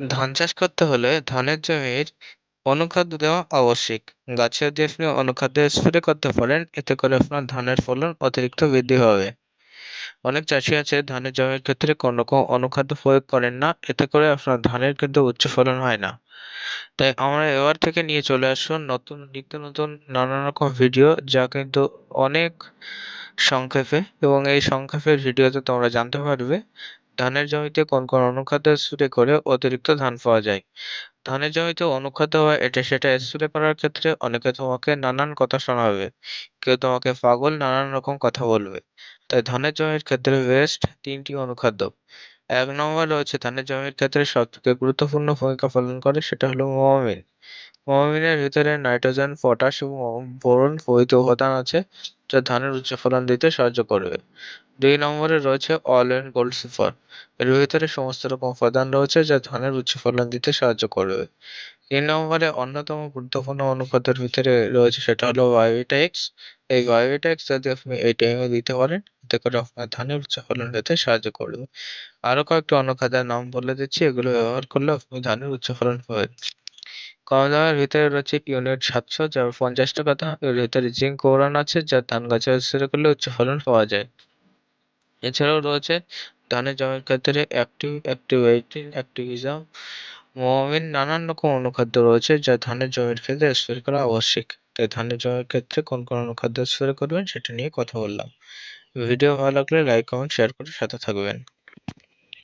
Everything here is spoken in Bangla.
ধান চাষ করতে হলে ধানের জমির অনুখাদ্য দেওয়া আবশ্যিক। গাছের যে আপনি অনুখাদ্য স্প্রে করতে পারেন, এতে করে আপনার ধানের ফলন অতিরিক্ত বৃদ্ধি পাবে। অনেক চাষি আছে, ধানের জমির ক্ষেত্রে কোনো রকম অনুখাদ্য প্রয়োগ করেন না, এতে করে আপনার ধানের কিন্তু উচ্চ ফলন হয় না। তাই আমরা এবার থেকে নিয়ে চলে আসুন নতুন, নিত্য নতুন নানান রকম ভিডিও, যা কিন্তু অনেক সংক্ষেপে এবং এই সংক্ষেপের ভিডিওতে তোমরা জানতে পারবে। ধানের জমিতে কোন কোন অনুখাদ্য স্প্রে করে অতিরিক্ত ধান পাওয়া যায়? ধানের জমিতে অনুখাদ্য বা এটা সেটা স্প্রে করার ক্ষেত্রে অনেকে তোমাকে নানান কথা শোনাবে। কেউ তোমাকে পাগল নানান রকম কথা বলবে। তাই ধানের জমির ক্ষেত্রে বেস্ট তিনটি অনুখাদ্য। এক নম্বর রয়েছে ধানের জমির ক্ষেত্রে সবথেকে গুরুত্বপূর্ণ ভূমিকা পালন করে সেটা হলো মোয়ামিন মোয়ামিনের ভিতরে নাইট্রোজেন, পটাশ এবং বোরন প্রভৃতি উপাদান আছে, যা ধানের উচ্চ ফলন দিতে সাহায্য করবে। দুই নম্বরে রয়েছে অল অ্যান্ড গোল্ড সুপার এর ভিতরে সমস্ত রকম উপাদান রয়েছে যা ধানের উচ্চ ফলন দিতে সাহায্য করবে। তিন নম্বরে অন্যতম গুরুত্বপূর্ণ অনুপাতের ভিতরে রয়েছে সেটা হলো বায়োটেক্স এই বায়োটেক্স যদি আপনি এই টাইমে দিতে পারেন, এতে করে আপনার ধানের উচ্চ ফলন দিতে সাহায্য করবে। আরও কয়েকটি অনুখাদ্যের নাম বলে দিচ্ছি, এগুলো ব্যবহার করলে আপনি ধানের উচ্চ ফলন পাবেন। কম দামের ভিতরে রয়েছে ইউনিট সাতশো, যার পঞ্চাশ টাকা এর ভিতরে জিঙ্ক বোরন আছে, যা ধান গাছের করলে উচ্চ ফলন পাওয়া যায়। এছাড়াও রয়েছে ধানের জমির ক্ষেত্রে অ্যাক্টিভ অ্যাক্টিভ এইটিন অ্যাক্টিভিজম নানান রকম অনুখাদ্য রয়েছে যা ধানের জমির ক্ষেত্রে স্প্রে করা আবশ্যিক। তাই ধানের জমির ক্ষেত্রে কোন কোন অনুখাদ্য স্প্রে করবেন সেটা নিয়ে কথা বললাম। ভিডিও ভালো লাগলে লাইক কমেন্ট শেয়ার করে সাথে থাকবেন।